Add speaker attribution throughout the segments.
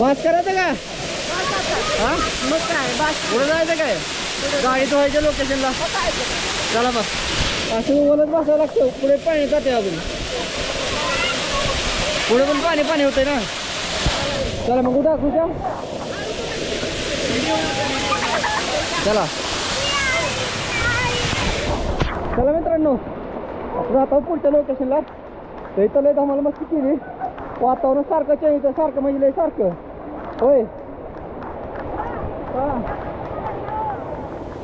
Speaker 1: Pass करायचं का?
Speaker 2: मग काय बस
Speaker 1: पुढे जायचं काय? गाडी धुवायच्या लोकेशनला चला बस. असं बोलत बसावं लागतं. पुढे पाणी जाते अजून. पुढे पण पाणी पाणी होतंय ना. चला मग उद्या तुझ्या चला. चला मित्रांनो. आता पुढच्या लोकेशनला तर इथं लय धमाल मस्ती केली. वातावरण सारखं चेंज सारखं म्हणजे लय सारखं. होय.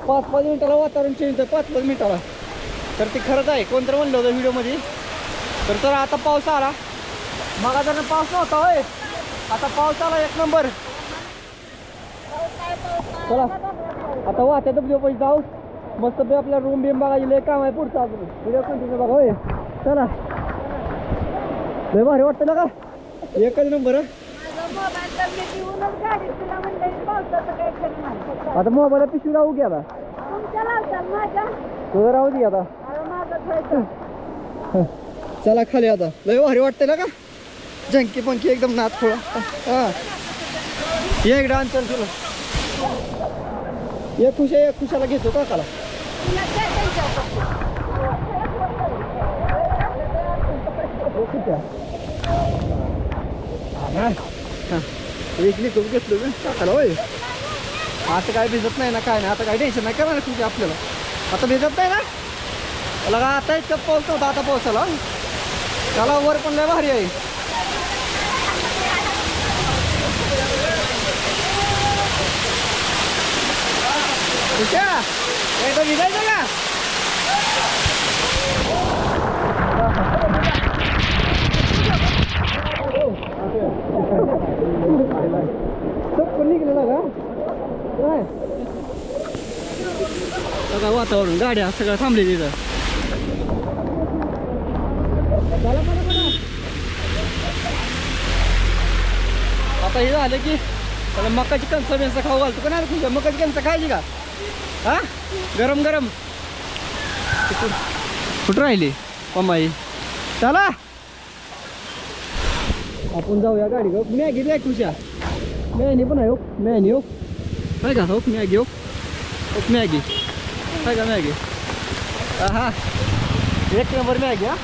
Speaker 1: पाच पाच मिनिटाला वातावरण चेंज होतं पाच पाच मिनिटाला. तर ते खरंच आहे कोणतरी म्हणलं होतं व्हिडिओमध्ये. तर चला आता पाऊस आला. मला जर पाऊस नव्हता होय. आता पाऊस आला एक नंबर. चला. आता वाट्यात डब्ल्यू पैसे जाऊ. मस्त आपल्या रूम बिम बघायला काम आहे पुढचं अजून. व्हिडिओ कंटिन्यू बघा होय. चला. लय भारी वाटतं ना का एकच नंबर आता मोबाईल पिशवी राहू घ्या आता?
Speaker 2: तुमच्या
Speaker 1: तुझं राहू दे आता. चला खाली आता. लय भारी वाटतंय ना का? जंकी पंकी एकदम नाच थोडा हा. एक इकडं अंचल तुला. एक खुशा एक खुशाला घेतो काकाला
Speaker 2: तुला काय करून
Speaker 1: घेतलो मी हा. काकाला होय आता काय भिजत नाही ना काय नाही. आता काय टेन्शन नाही. करणार खुशी आपल्याला? आता भिजत नाही ना? त्याला का आता इतकं पाऊस नव्हता आता पावसाला? त्याला वर पण लय भारी आहे. ठीक आहे भिजायचं का चप्पल निघलेला का काय बघा वातावरण गाड्या सगळं थांबले तिथं आता हे झालं की त्याला मकाची कणसा बिंसं खाऊ घालतो का नाही? तुझ्या मकाची कणसा खायची का? हा? गरम गरम. कुठं राहिली? पमाई चला. आपण जाऊया गाडी घेऊ मॅगी द्या तुझ्या. मॅनी पण आहे हो. मॅनी हो. काय का? हो मॅगी हो, हो मॅगी. काय का मॅगी हा एक नंबर मॅगी हा